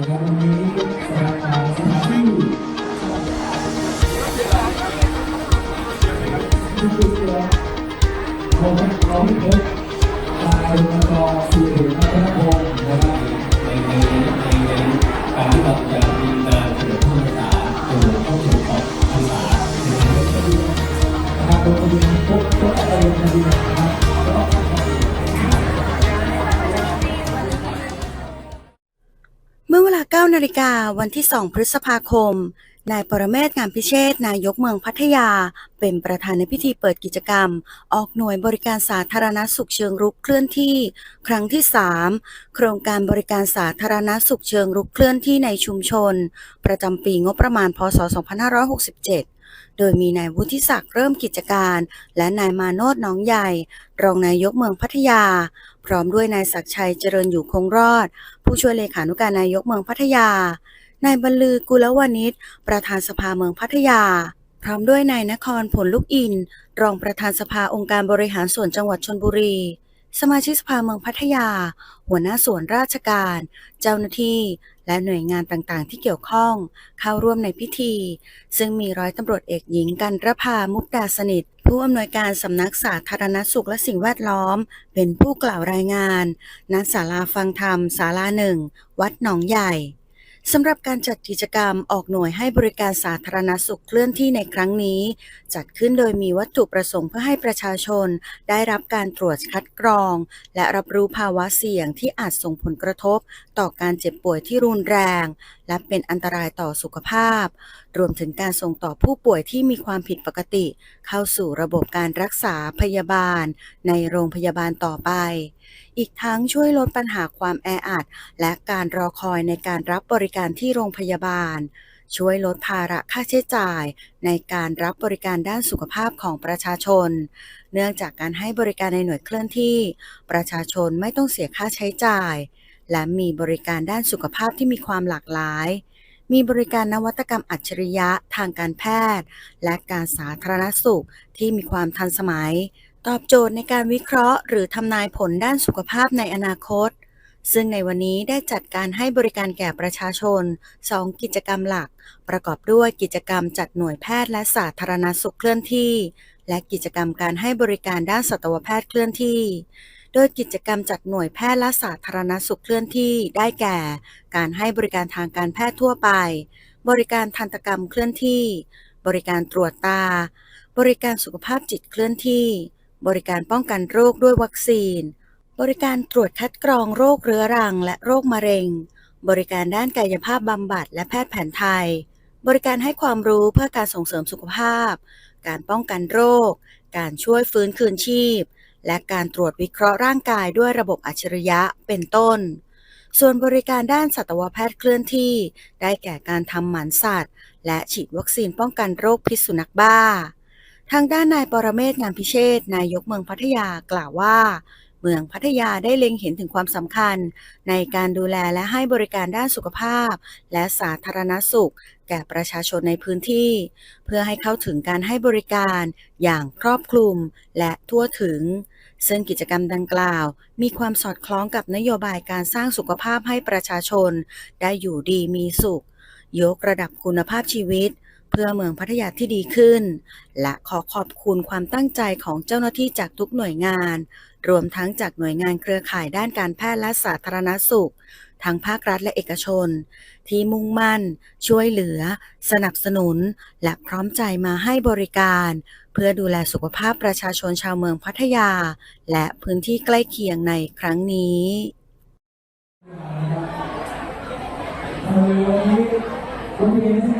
นะครับวันนี้สำหรับอ่าสถานที่ที่สุดแล้วเราไม่เราไม่พบนายนกรสุริพัฒนพงศ์นะครับในในในในการที่เราจะมีการเฉลิมพระพรรษา 9นาฬิกาวันที่ 2 พฤษภาคม นายปรเมศงามพิเชษนายกเมืองพัทยา เป็นประธานในพิธีเปิดกิจกรรม ออกหน่วยบริการสาธารณสุขเชิงรุกเคลื่อนที่ ครั้งที่ 3 โครงการบริการสาธารณสุขเชิงรุกเคลื่อนที่ในชุมชน ประจำปีงบประมาณพศ 2567 โดยมีนายวุฒิศักดิ์เริ่มกิจการ และนายมาโนดน้องใหญ่ รองนายกเมืองพัทยา พร้อมด้วยนายศักชัยเจริญอยู่คงรอด ผู้ช่วยเลขานุการนายกเมืองพัทยานายบรรลือกุลวานิชประธานสภาเมืองพัทยา พร้อมด้วยนายนครผลลูกอิน รองประธานสภาองค์การบริหารส่วนจังหวัดชนบุรี สมาชิกสภาเมืองพัทยา หัวหน้าส่วนราชการ เจ้าหน้าที่ และหน่วยงานต่างๆ ที่เกี่ยวข้องเข้าร่วมในพิธี ซึ่งมีร้อยตำรวจเอกหญิงกันรภามุกดาสนิท ผู้อำนวยการสำนักสาธารณสุขและสิ่งแวดล้อม เป็นผู้กล่าวรายงานณศาลาฟังธรรมศาลาหนึ่ง วัดหนองใหญ่ สำหรับการจัดกิจกรรมออกหน่วยให้บริการสาธารณสุขเคลื่อนที่ในครั้งนี้ จัดขึ้นโดยมีวัตถุประสงค์เพื่อให้ประชาชน ได้รับการตรวจคัดกรอง และรับรู้ภาวะเสี่ยงที่อาจส่งผลกระทบ ต่อการเจ็บป่วยที่รุนแรง และเป็นอันตรายต่อสุขภาพ รวมถึงการส่งต่อผู้ป่วยที่มีความผิดปกติ เข้าสู่ระบบการรักษาพยาบาล ในโรงพยาบาลต่อไป อีกทั้งช่วยลดปัญหาความแออัด และการรอคอยในการรับบริการที่โรงพยาบาล ช่วยลดภาระค่าใช้จ่าย ในการรับบริการด้านสุขภาพของประชาชน เนื่องจากการให้บริการในหน่วยเคลื่อนที่ ประชาชนไม่ต้องเสียค่าใช้จ่าย และมีบริการด้านสุขภาพที่มีความหลากหลายมีบริการนวัตกรรมอัจฉริยะทางการแพทย์ และการสาธารณสุขที่มีความทันสมัย ตอบโจทย์ในการวิเคราะห์ หรือทำนายผลด้านสุขภาพในอนาคต ซึ่งในวันนี้ได้จัดการให้บริการแก่ประชาชน 2 กิจกรรมหลัก ประกอบด้วยกิจกรรมจัดหน่วยแพทย์และสาธารณสุขเคลื่อนที่ และกิจกรรมการให้บริการด้านสัตวแพทย์เคลื่อนที่ โดยกิจกรรมจัดหน่วยแพทย์และสาธารณสุขเคลื่อนที่ ได้แก่ การให้บริการทางการแพทย์ทั่วไป บริการทันตกรรมเคลื่อนที่ บริการตรวจตา บริการสุขภาพจิตเคลื่อนที่ บริการป้องกันโรคด้วยวัคซีน บริการตรวจคัดกรองโรคเรื้อรังและโรคมะเร็ง บริการด้านกายภาพบำบัดและแพทย์แผนไทย บริการให้ความรู้เพื่อการส่งเสริมสุขภาพ การป้องกันโรค การช่วยฟื้นคืนชีพ และการตรวจวิเคราะห์ร่างกายด้วยระบบอัจฉริยะเป็นต้น ส่วนบริการด้านสัตวแพทย์เคลื่อนที่ ได้แก่การทำหมันสัตว์ และฉีดวัคซีนป้องกันโรคพิษสุนัขบ้า ทางด้านนายปรเมศงามพิเชษนายกเมืองพัทยากล่าวว่า เมืองพัทยาได้เล็งเห็นถึงความสำคัญ ในการดูแลและให้บริการด้านสุขภาพ และสาธารณสุข แก่ประชาชนในพื้นที่ เพื่อให้เข้าถึงการให้บริการอย่างครอบคลุมและทั่วถึง ซึ่งกิจกรรมดังกล่าว มีความสอดคล้องกับนโยบายการสร้างสุขภาพให้ประชาชน ได้อยู่ดีมีสุขยกระดับคุณภาพชีวิต เพื่อเมืองพัทยาที่ดีขึ้น และขอขอบคุณความตั้งใจของเจ้าหน้าที่จากทุกหน่วยงาน รวมทั้งจากหน่วยงานเครือข่ายด้านการแพทย์และสาธารณสุข ทั้งภาครัฐและเอกชน ที่มุ่งมั่น ช่วยเหลือ สนับสนุน และพร้อมใจมาให้บริการ เพื่อดูแลสุขภาพประชาชนชาวเมืองพัทยา และพื้นที่ใกล้เคียงในครั้งนี้วันนี้วันนี้ใช่